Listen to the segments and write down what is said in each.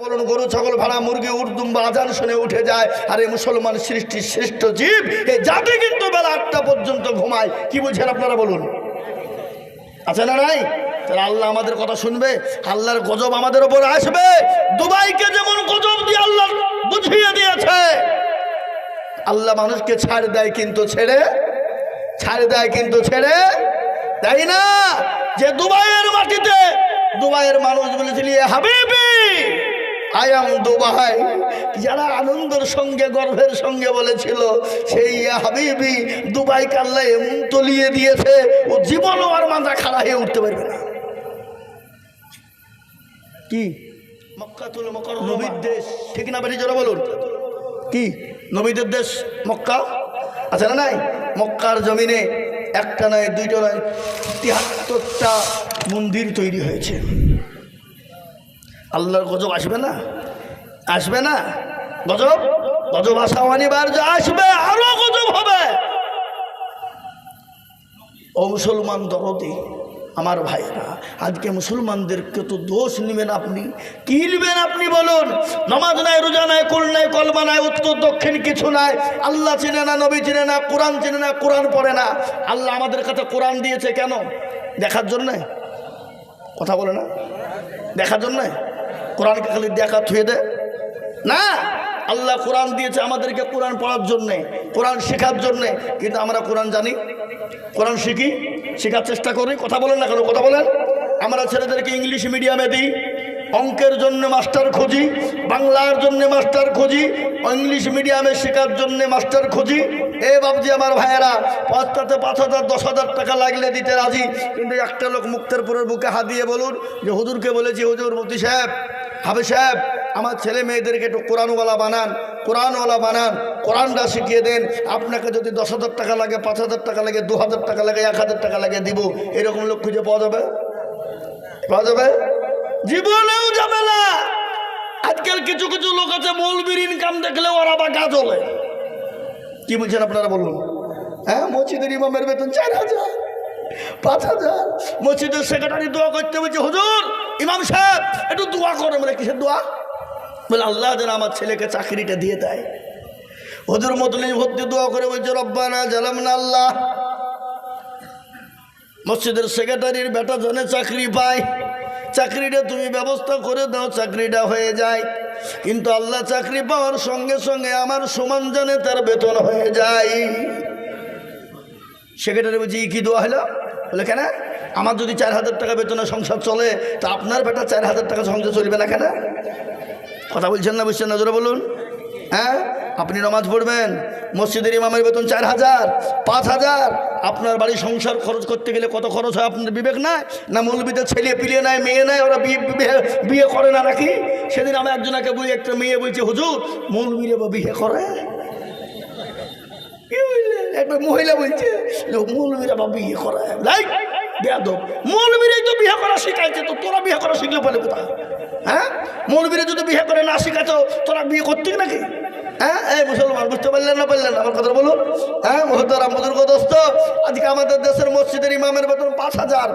বলুন, গরু, ছাগল ভাড়া, মুরগি উর্দুম বা আজান শুনে উঠে যায়, আর মুসলমান সৃষ্টির শ্রেষ্ঠ জীব এই জাতি কিন্তু বেলা আটটা পর্যন্ত ঘুমায়। কি বুঝছেন আপনারা বলুন? আছে না নাই? তাহলে আল্লাহ আমাদের কথা শুনবে, আল্লাহর গজব আমাদের ওপর আসবে। দুবাইকে যেমন গজব দিয়ে আল্লাহ বুঝিয়ে দিয়েছে, আল্লাহ মানুষকে ছাড় দেয় কিন্তু ছেড়ে, ছাড় দেয় কিন্তু ছেড়ে, তাই না? যে দুবাইয়ের মাটিতে, দুবাইয়ের মানুষ বলেছিল "ইয়ে হাবিবি। আয়াম দুবাই যারা আনন্দের সঙ্গে গর্ভের সঙ্গে বলেছিল সেই ইয়া হাবিবি দুবাই কাল্লা এমন তলিয়ে দিয়েছে ও জীবনও আর মাথা খাড়া হয়ে উঠতে পারবে না। কি? মক্কাতুল মকর নবীর দেশ। ঠিক না বেশি জোরে বলুন। কি? নবীদের দেশ মক্কা? আছে না নাই? মক্কার জমিনে একটা নয় দুইটা নয় তিয়াত্তরটা মন্দির তৈরি হয়েছে। আল্লাহর গজব আসবে না? আসবে না? গজব? গজব আসা অনিবার্য আসবে, আরও গজব হবে। ও মুসলমান দরদি, আমার ভাইরা আজকে মুসলমানদেরকে তো দোষ নেবেন আপনি। কি নেবেন আপনি বলুন? নমাজ নাই, রোজা নাই, কুল নাই, কলমা নাই, উত্তর, দক্ষিণ কিছু নাই। আল্লাহ চেনে না, নবী চিনে না, কোরআন চেনে না, কোরআন পড়ে না। আল্লাহ আমাদের কাছে কোরআন দিয়েছে কেন? দেখার জন্যে? কথা বলে না? দেখার জন্যে? কোরআনকে খালি দেখা থুয়ে দেয় না, আল্লাহ কোরআন দিয়েছে আমাদেরকে কোরআন পড়ার জন্যে, কোরআন শেখার জন্যে, কিন্তু আমরা কোরআন জানি। কোরআন শিখি, শেখার চেষ্টা করি। কথা বলেন না কেন? কথা বলেন। আমরা ছেলেদেরকে ইংলিশ মিডিয়ামে দিই। অঙ্কের জন্য মাস্টার খুঁজি, বাংলার জন্য মাস্টার খুঁজি, ইংলিশ মিডিয়ামে শেখার জন্য মাস্টার খুঁজি। এ বাবজি আমার ভাইয়েরা, পাঁচটাতে পাঁচ হাজার, দশ হাজার টাকা লাগলে দিতে রাজি। কিন্তু একটা লোক মুক্তারপুরের বুকে হাত দিয়ে বলুন যে, হুজুরকে বলেছি, হুজুর মুফতি সাহেব হাবে সাহেব, আমার ছেলে মেয়েদেরকে একটু কোরআনওয়ালা বানান কোরআনওয়ালা বানান, কোরআনটা শিখিয়ে দেন। আপনাকে যদি দশ হাজার টাকা লাগে, পাঁচ হাজার টাকা লাগে, দু হাজার টাকা লাগে, এক হাজার টাকা লাগে, দিব। এরকম লোক খুঁজে পাওয়া যাবে? পাওয়া যাবে? জীবনেও যাবে না। আজকাল কিছু কিছু লোক আছে, মৌলবীর ইনকাম দেখলে ওরা বা গা জ্বলে। কি বলছেন আপনারা বলুন? হ্যাঁ মসজিদের ইমামের বেতন চার হাজার, পাঁচ হাজার। মসজিদের সেক্রেটারি দোয়া করতে বলছে, হুজুর ইমাম সাহেব, একটু দোয়া করে, বলে, কিসের দোয়া? বলে, আল্লাহ যেন আমার ছেলেকে চাকরিটা দিয়ে দেয়। হুজুর মতলি ভর্তি দোয়া করে বলছে, রব্বানা জালাম না আল্লাহ। মসজিদের সেক্রেটারির বেটা জনে চাকরি পায়। চাকরিটা তুমি ব্যবস্থা করে দাও, চাকরিটা হয়ে যায়। কিন্তু আল্লাহ চাকরি পাওয়ার সঙ্গে সঙ্গে আমার সমান জানে তার বেতন হয়ে যায়। সেক্রেটারি বলছি, "ই কি দোয়া হলো? বলে, কেন? আমার যদি চার হাজার টাকা বেতনে সংসার চলে, তা আপনার বেটা চার হাজার টাকা সংসার চলবে না কেন? কথা বলছেন না, বুঝছেন না? বলুন। হ্যাঁ? আপনি নমাজ পড়বেন, মসজিদের ইমামের বেতন চার হাজার, পাঁচ হাজার। আপনার বাড়ি সংসার খরচ করতে গেলে কত খরচ হয় আপনার বিবেক নাই? না মৌলবিদের ছেলে পিলিয়ে নেয় মেয়ে নেয় ওরা বিয়ে, বিয়ে- করে না নাকি? সেদিন আমি একজনকে বলি, একটা মেয়ে বলছে, হুজুর, মৌলবীরে বা বিয়ে করে? মহিলা বলছে মৌলবীরা বা বিয়ে করে লাইক বেয়াদব মৌলবীরাই তো বিয়ে করা শিখাইছে তো, তোরা বিয়ে করা শিখলে বলে কোথায়? হ্যাঁ? মৌলবীরা যদি বিয়ে করে না শিখাতো তোরা বিয়ে করতিস নাকি? হ্যাঁ? এই, মুসলমান, বুঝতে পারলেন না পারলেন আমার কথা বলুন। হ্যাঁ মহতারাম বুজুর্গ দোস্ত, আজকে আমাদের দেশের মসজিদের ইমামের বেতন পাঁচ হাজার।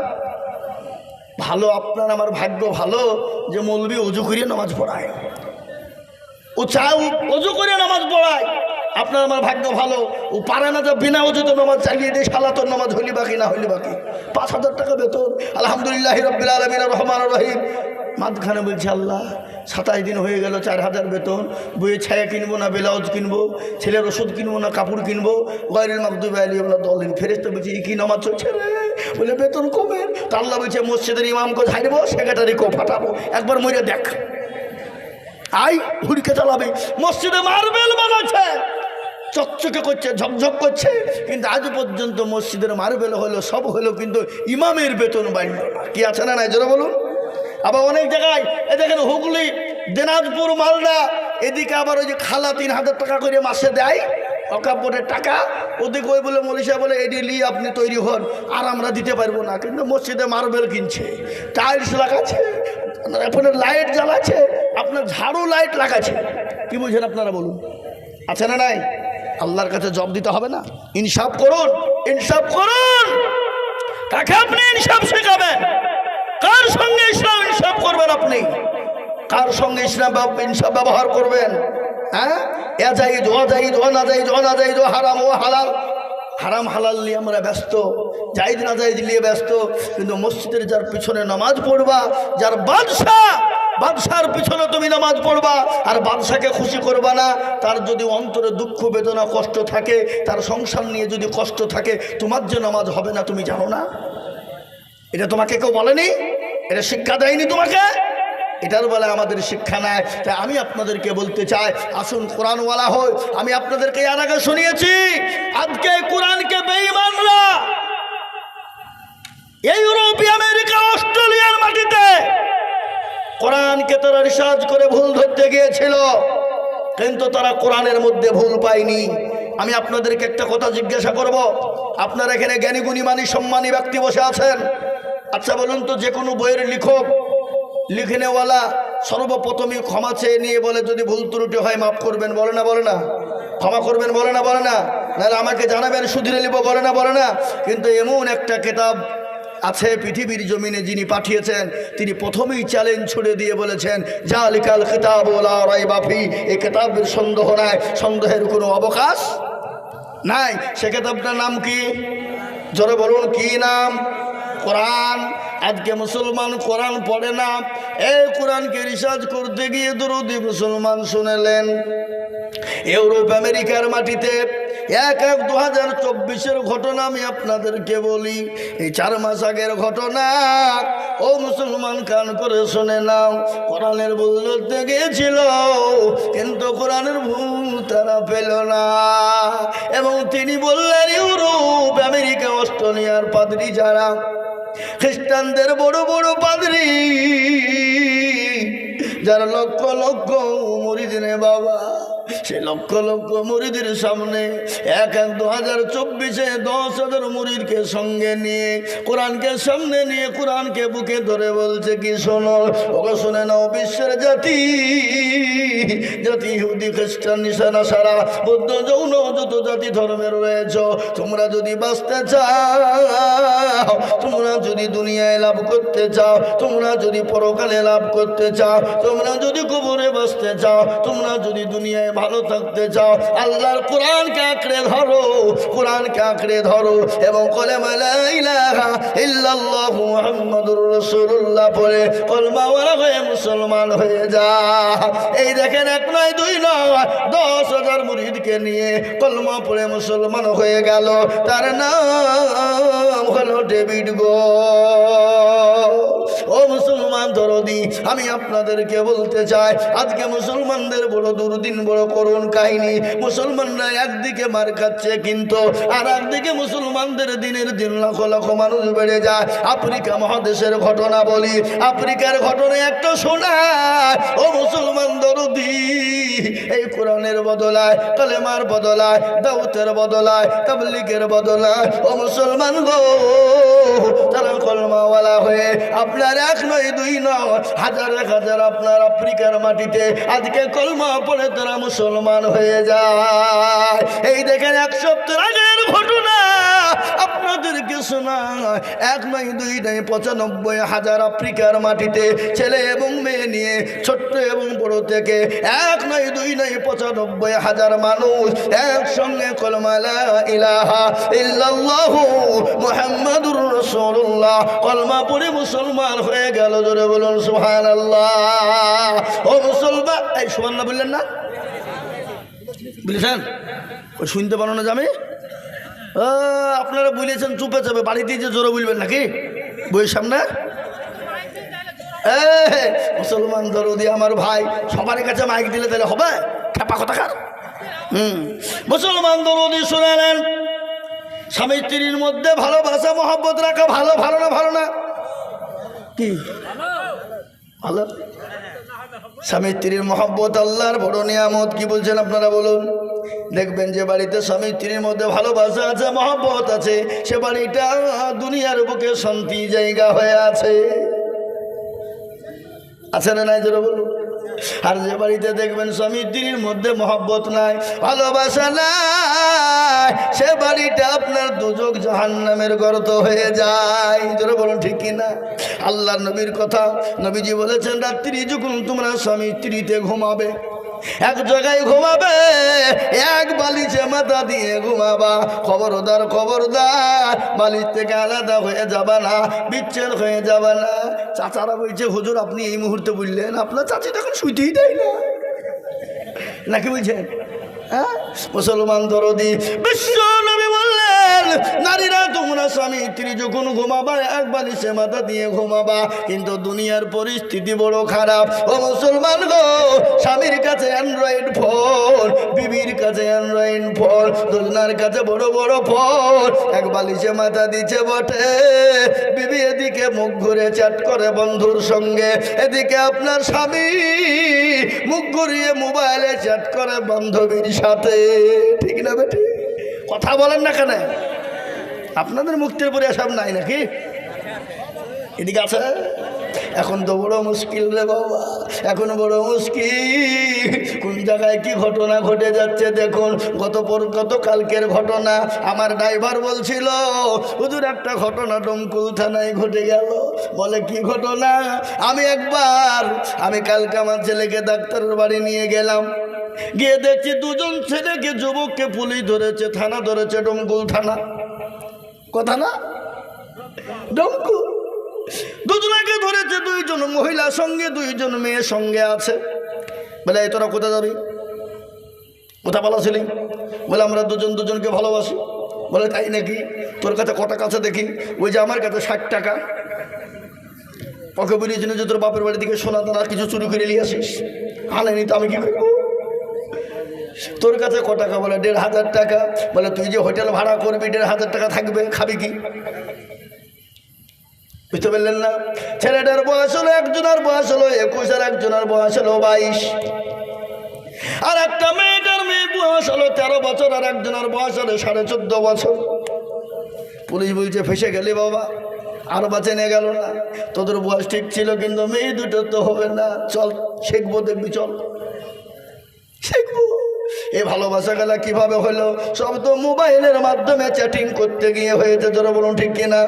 ভালো, আপনার আমার ভাগ্য ভালো যে মৌলবী উজু করিয়ে নামাজ পড়ায়। ও চায় অজু করে নামাজ পড়ায়। আপনার আমার ভাগ্য ভালো। ও পারে না যে বিনা অজুতে নামাজ চালিয়ে দিয়ে সালাতর নামাজ হলি বাকি না হলি বাকি পাঁচ হাজার টাকা বেতন। আলহামদুলিল্লাহ রব্বিল আলমিন, রহমান রহিম। মাঝখানে বলছে, আল্লাহ, সাতাশ দিন হয়ে গেল, চার হাজার বেতন। বইয়ে ছায়া কিনবো না, ব্লাউজ কিনবো, ছেলের ওষুধ কিনবো না, কাপড় কিনবো। গয়রের মাকদুবে আলী আমরা দল দিন ফেরেস্তে বলছি, "এ কি নামাজ চলছে বলে, বেতন কমে। তো আল্লাহ বলছে, মসজিদের ইমামকে ছাড়বো সেক্রেটারিকেও ফাটাবো। একবার মরে দেখ। আই হুড়কে চালাবে। মসজিদে মার্বেল বানাচ্ছে চকচকে করছে, ঝকঝক করছে, কিন্তু আজ পর্যন্ত মসজিদের মার্বেল হলো, সব হলো কিন্তু ইমামের বেতন বাড়ল। কি আছে না নাই? জোরে বলুন। আবার অনেক জায়গায়, এ দেখেন হুগলি, দিনাজপুর, মালদা, এদিকে আবার ওই যে খালা তিন হাজার টাকা করে মাসে দেয়, অকাপড়ের টাকা। ওদিকে ওই বলে মলিশা বলে, এডি লি, আপনি তৈরি হন, আর আমরা দিতে পারব না। কিন্তু মসজিদে মার্বেল কিনছে। টাইলস লাগাচ্ছে, আপনার লাইট জ্বালাচ্ছে, আপনার ঝাড়ু লাইট লাগাচ্ছে। কি বলছেন আপনারা বলুন? আছে না নাই? আল্লাহর কাছে জব দিতে হবে না। ইনসাফ করুন ইনসাফ করুন। কাকে আপনি ইনসাফ শেখাবেন? কার সঙ্গে ইসলাম ইনসাফ করবেন আপনি? কার সঙ্গে ইসলাম ইনসাফ ব্যবহার করবেন? হ্যাঁ? এ জাইদ ও জাইদ ও না জাইদ ও না জাইদ ও হারাম, ও হালাল। হারাম, হালাল নিয়ে আমরা ব্যস্ত। জাইদ না জাইদ নিয়ে ব্যস্ত। কিন্তু মসজিদের যার পিছনে নামাজ পড়বা, যার বাদশাহ বাদশার পিছনে তুমি নামাজ পড়বা, আর বাদশাকে খুশি করবা না। তার যদি অন্তরে দুঃখ, বেদনা, কষ্ট থাকে, তার সংসার নিয়ে যদি কষ্ট থাকে, তোমার যে নামাজ হবে না তুমি জানো না। এটা তোমাকে কেউ বলেনি? এটা শিক্ষা দেয়নি তোমাকে? এটার বলে আমাদের শিক্ষা নেয় তাই আমি আপনাদেরকে বলতে চাই, আসুন কোরআনওয়ালা হই। আমি আপনাদেরকে এর আগে শুনিয়েছি, আজকে কোরআনকে বেঈমানরা এই ইউরোপীয় আমেরিকা, অস্ট্রেলিয়ার মাটিতে কোরআনকে তারা রিসার্চ করে ভুল ধরতে গিয়েছিল, কিন্তু তারা কোরআনের মধ্যে ভুল পায়নি। আমি আপনাদেরকে একটা কথা জিজ্ঞাসা করব, আপনার এখানে জ্ঞানী, গুণী, মানি, সম্মানী ব্যক্তি বসে আছেন? আচ্ছা বলুন তো, যে কোনো বইয়ের লিখক লিখনেওয়ালা সর্বপ্রথমই ক্ষমা চেয়ে নিয়ে বলে, যদি ভুল ত্রুটি হয় মাফ করবেন, বলে না বলে না? ক্ষমা করবেন, বলে না বলে না? নাহলে আমাকে জানাবেন সুধীরে নিব, বলে না বলে না? কিন্তু এমন একটা কেতাব আছে পৃথিবীর জমিনে যিনি পাঠিয়েছেন, তিনি প্রথমেই চ্যালেঞ্জ ছুড়ে দিয়ে বলেছেন, জালিকাল কিতাব ওলা বাফি এ কেতাবের সন্দেহ নাই, সন্দেহের কোনো অবকাশ নাই। সে কেতাবটার নাম কি? জোরে বলুন, কি নাম? কোরআন। আজকে মুসলমান কোরআন পড়ে না। এই কোরআনকে রিসার্চ করতে গিয়ে দরুদি মুসলমান শুনেলেন। ইউরোপ, আমেরিকার মাটিতে এক এক দু হাজার চব্বিশের ঘটনা আমি আপনাদেরকে বলি। এই চার মাস আগের ঘটনা, ও মুসলমান কান করে শুনে নাও। কোরআনের ভুল ধরতে গিয়েছিল, কিন্তু কোরআনের ভুল তারা পেল না। এবং তিনি বললেন, ইউরোপ, আমেরিকা, অস্ট্রেলিয়ার পাদ্রী যারা, খ্রিস্টানদের বড় বড় পাদ্রী, যারা লক্ষ লক্ষ মরিদিনে বাবা সে লক্ষ লক্ষ মুরিদের সামনে এক এক দু হাজার চব্বিশে দশ হাজার মুরিদকে সঙ্গে নিয়ে, কোরআনকে সামনে নিয়ে কোরআনকে বুকে ধরে বলছে, কি শোনো? ওকে শুনে নাও, বিশ্বের জাতি জাতি ইহুদি, খ্রিস্টান নিশানা সারা বৌদ্ধ, যৌন যত জাতি ধর্মের রয়েছ। তোমরা যদি বাঁচতে চাও, তোমরা যদি দুনিয়ায় লাভ করতে চাও, তোমরা যদি পরকালে লাভ করতে চাও, তোমরা যদি কবরে বাঁচতে চাও, তোমরা যদি দুনিয়ায় ভালো থাকতে চাও, আল্লাহর কোরআনকে আঁকড়ে ধরো, কোরআনকে আঁকড়ে ধরো এবং কলেমা লা ইলাহা ইল্লাল্লাহু মুহাম্মাদুর কলমাওয়ালা হয়ে মুসলমান হয়ে যা। এই দেখেন এক নয়, দুই নয়, দশ হাজার মুরিদকে নিয়ে কলমা পড়ে মুসলমান হয়ে গেল। তার নাম হলো ডেভিড গো। ও মুসলমান দরদি আমি আপনাদেরকে বলতে চাই, আজকে মুসলমানদের বড় দুর্দিন, বড় করুন কাহিনী। মুসলমানরা একদিকে মার খাচ্ছে কিন্তু, আর একদিকে মুসলমানদের দিনের দিন লক্ষ লক্ষ মানুষ বেড়ে যায়। আফ্রিকা মহাদেশের ঘটনা বলি, আফ্রিকার ঘটনা একটা শোনায় ও মুসলমান দরদি, এই কোরআনের বদলায়, কলেমার বদলায়, দাউতের বদলায়, তাবলিগের বদলায়, ও মুসলমান গো, তারা কলমাওয়ালা হয়ে আপনার এক নয়, দুই নয়, হাজার এক হাজার আপনার আফ্রিকার মাটিতে আজকে কলমা পড়ে তারা মুসলমান হয়ে যায়। এই দেখেন এক সপ্তাহ শোনায় এক নয় দুই নয় পঁচানব্বই হাজার আফ্রিকার মাটিতে ছেলে এবং মেয়ে নিয়ে ছোট্ট এবং বড় থেকে এক নয় দুই নয় পঁচানব্বই হাজার মানুষ একসঙ্গে কলমালা ইলাহা ইল্লাল্লাহু মুহাম্মাদুর রাসূলুল্লাহ। কলমা পড়ে মুসলমান হয়ে গেল জোরে বলুন সুবহানাল্লাহ। ও মুসলমান এই সুবহান বললেন না? বুঝেছেন শুনতে পারো না জামে ও, আপনারা বলেছেন চুপে চাপে বাড়িতে যে জোরে বলবেন নাকি? বইয়ের সামনে? মুসলমান দরদি, আমার ভাই, সবার কাছে মাইক দিলে তাহলে হবে? খেপা কথা কার হুম। মুসলমান দরদি শুনালেন স্বামী স্ত্রীর মধ্যে ভালোবাসা, মহব্বত রাখা ভালো ভালো না ভালো না? কি? ভালো? স্বামী স্ত্রীর মহব্বত, আল্লাহর বড় নিয়ামত, কি বলছেন আপনারা বলুন? দেখবেন যে বাড়িতে স্বামী স্ত্রীর মধ্যে ভালোবাসা আছে, মহব্বত আছে, সে বাড়িটা দুনিয়ার বুকে শান্তি জায়গা হয়ে আছে। আছে না নাই, জোরে বলুন? আর যে বাড়িতে দেখবেন স্বামী স্ত্রীর মধ্যে মহব্বত নাই, ভালোবাসা নাই, সে বাড়িটা আপনার দুযোগ জাহান্নামের গর্ত হয়ে যায়। জোরে বলুন, ঠিক কিনা আল্লাহ নবীর কথা নবীজি বলেছেন, রাত্রি যখন তোমরা স্বামী স্ত্রীতে ঘুমাবে এক জায়গায় ঘুমাবে, এক বালিশে মাথা দিয়ে ঘুমাবা। খবরদার খবরদার বালিশ থেকে আলাদা হয়ে যাবা না, বিচ্ছেদ হয়ে যাবে না। চাচারা বলছে, হুজুর, আপনি এই মুহূর্তে বললেন, আপনার চাচি তখন শুইতেই দেয় না। নাকি বলছেন? হ্যাঁ? মুসলমান দরদি, বিশ্ব নবী বললেন নারীরা তোমরা স্বামী স্ত্রী যখন ঘুমাবা, এক বালিশে মাথা দিয়ে ঘুমাবা। কিন্তু দুনিয়ার পরিস্থিতি বড় খারাপ। ও মুসলমান গো, স্বামীর কাছে অ্যান্ড্রয়েড ফোন বিবির কাছে অ্যান্ড্রয়েড ফোন দুজনার কাছে বড় বড় ফোন এক বালিশে মাথা দিচ্ছে বটে। বিবি এদিকে মুখ ঘুরে চ্যাট করে বন্ধুর সঙ্গে। এদিকে আপনার স্বামী মুখ ঘুরিয়ে মোবাইলে চ্যাট করে বান্ধবীর সাথে। ঠিক না বেটি? কথা বলেন না কেন? আপনাদের মুক্তির পরে সব নাই নাকি? এদিকে আছে, এখন তো বড় মুশকিল রে বাবা, এখন বড় মুশকিল। কোন জায়গায় কি ঘটনা ঘটে যাচ্ছে দেখুন গত পর গত কালকের ঘটনা। আমার ড্রাইভার বলছিল, হুজুর, একটা ঘটনা ডমকুল থানায় ঘটে গেল। বলে, কি ঘটনা? আমি একবার, আমি কালকে আমার ছেলেকে ডাক্তারের বাড়ি নিয়ে গেলাম। গিয়ে দেখছি দুজন ছেলেকে, যুবককে পুলিশ ধরেছে, থানা ধরেছে, ডমকুল থানা। কথা না? ডমকুল দুজনাকে ধরেছে দুইজন মহিলার সঙ্গে, দুইজন মেয়ের সঙ্গে আছে। বলে, এই তোরা কোথায় যাবি? কোথা ভালো ছিলি বলে, আমরা দুজন দুজনকে ভালোবাসি। বলে, তাই নাকি? তোর কাছে কটা কাছে দেখি? ওই যে আমার কাছে ষাট টাকা। ওকে বলিয়েছিল যে তোর বাপের বাড়ি থেকে সোনা দানা কিছু চুরি করে নিয়ে আসিস? আনেনি তো আমি কি করব? তোর কাছে ক টাকা? বলে, দেড় হাজার টাকা। বলে, তুই যে হোটেল ভাড়া করবি, দেড় হাজার টাকা থাকবে, খাবি কি? বুঝতে পারলেন না? ছেলেটার বয়স হলো একজনের বয়স হলো একুশ, আর একজনের বয়স হলো বাইশ। আর একটা মেয়েটার মেয়ে বয়স হলো তেরো বছর, আর একজনের বয়স হলো সাড়ে চোদ্দ বছর। পুলিশ বলছে, ফেসে গেলি বাবা, আর বাঁচে নিয়ে গেল না। তোদের বয়স ঠিক ছিল, কিন্তু মেয়ে দুটো তো হবে না। চল, শিখব দেখবি, চল। শিখব। এই ভালোবাসা গেলা কীভাবে হলো? সব তো মোবাইলের মাধ্যমে চ্যাটিং করতে গিয়ে হয়েছে তোরা বলুন ঠিক কিনা?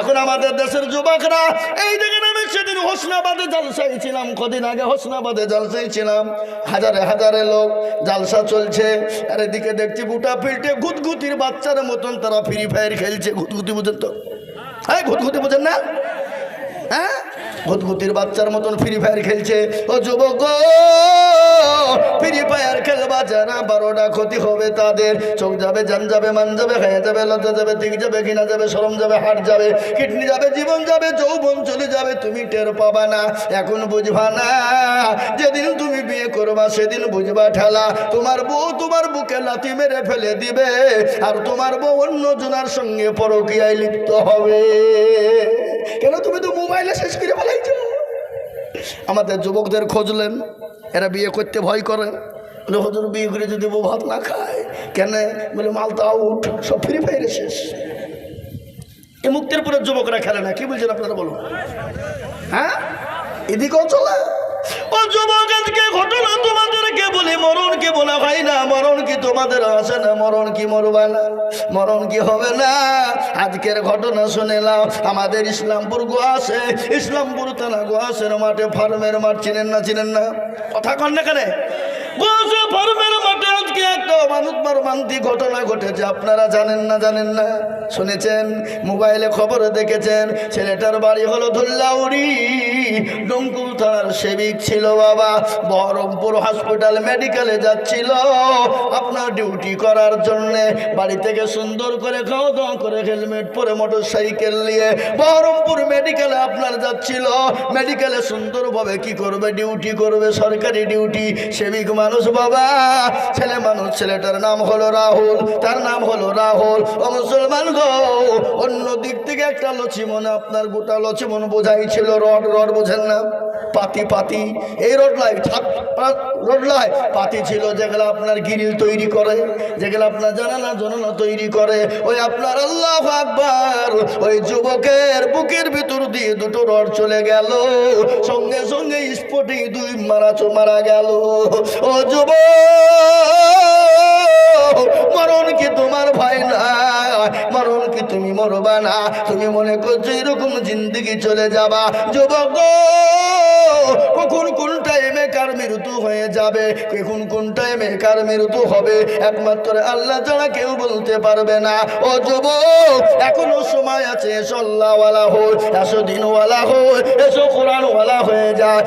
এখন আমাদের দেশের যুবকরা, এই দেখেন আমি সেদিন হোসনাবাদে জালসাই ছিলাম, কদিন আগে হোসনাবাদে জালসাই ছিলাম। হাজারে হাজারে লোক, জালসা চলছে, আর এদিকে দেখছি বুটা ফিল্টে ঘুতঘুতির বাচ্চার মতন তারা ফ্রি ফায়ার খেলছে, ঘুতঘুতি বুঝেন তো? হ্যাঁ ঘুতঘুতি বুঝেন না? হ্যাঁ ভূতভূতির বাচ্চার মতন ফ্রি ফায়ার খেলছে। ও যুবক ফ্রি ফায়ার খেলবা যারা বারোটা ক্ষতি হবে তাদের। চোখ যাবে, জান যাবে, মান যাবে, খায়া যাবে, লজ্জা যাবে, দিক যাবে কিনা যাবে সরম যাবে, হাট যাবে, কিডনি যাবে, জীবন যাবে, যৌবন চলে যাবে, তুমি টের পাবা না, এখন বুঝবা না। যেদিন তুমি বিয়ে করবা, সেদিন বুঝবা ঠেলা। তোমার বউ তোমার বুকে লাথি মেরে ফেলে দিবে, আর তোমার বউ অন্য জনার সঙ্গে পরকিয়ায় লিপ্ত হবে। কেন তুমি তো মোবাইলে শেষ করে ফেলাইছো? আমাদের যুবকদের খোঁজলেন। এরা বিয়ে করতে ভয় করে। বলে, হজুর, বিয়ে করে যদি বউ ভাত না খায়, কেন? বলে, মাল তো আউট সব ফ্রি ফায়ারে শেষ। এ মুক্তির পরে যুবকরা খেলে না। কি বলছেন আপনারা বলুন? হ্যাঁ? এদিকেও চলে। ও যুবক, আজকে ঘটনা তোমাদেরকে বলি মরণ কি বলা হয় না? মরণ কি তোমাদের আসে না? মরণ কি মরবা না? মরণ কি হবে না? আজকের ঘটনা শুনেলাম আমাদের ইসলামপুর গোয়াশে ইসলামপুর থানা গোয়াশের মাঠে ফার্মের মাঠ চিনেন না চিনেন না? কথা কন না কেন? গোয়াশে ফার্মের মর্মান্তিক ঘটনা ঘটেছে। আপনারা জানেন না জানেন না? শুনেছেন? মোবাইলে খবরে দেখেছেন? ছেলেটার বাড়ি হলো ধুল্লাউড়ি। ডঙ্কুল থানার সেবিক ছিল বাবা। বহরমপুর হসপিটাল মেডিকেলে যাচ্ছিল। আপনার ডিউটি করার জন্যে বাড়ি থেকে সুন্দর করে খাওয়া দাওয়া করে হেলমেট পরে মোটর সাইকেল নিয়ে বহরমপুর মেডিকেলে আপনার যাচ্ছিল। মেডিকেলে সুন্দরভাবে কি করবে? ডিউটি করবে? সরকারি ডিউটি। সেবিক মানুষ বাবা। ছেলে মানুষ, ছেলেটার নাম হলো রাহুল, তার নাম হলো রাহুল। ও মুসলমান গো, অন্য দিক থেকে একটা লক্ষ্মণ আপনার গোটা লক্ষ্মণ বোঝাই ছিল, রড রড বোঝেন না? পাতি পাতি। এই রোডলাই রোডলাই পাতি ছিল যেগুলো আপনার গিরিল তৈরি করে, যেগুলো আপনার জানানা জানালা তৈরি করে। ওই আপনার আল্লাহ আকবার, ওই যুবকের বুকের ভিতর দিয়ে দুটো রড চলে গেল। সঙ্গে সঙ্গে স্পটে দুই মারা মারা গেল। ও যুবক! মরণ কি তোমার ভয় না? মরণ কি তুমি মরবা না? তুমি মনে করছ এরকম জিন্দগি চলে যাবা? যুবক কখন কোন টাইমে কার মৃত্যু হয়ে যাবে? কখন কোন টাইমে কার মৃত্যু হবে? একমাত্র আল্লাহ ছাড়া কেউ বলতে পারবে না। ও যুবক, এখনও সময় আছে এসো আল্লাহওয়ালা হো এসো দিনওয়ালা হো এসো কোরআনওয়ালা হয়ে যায়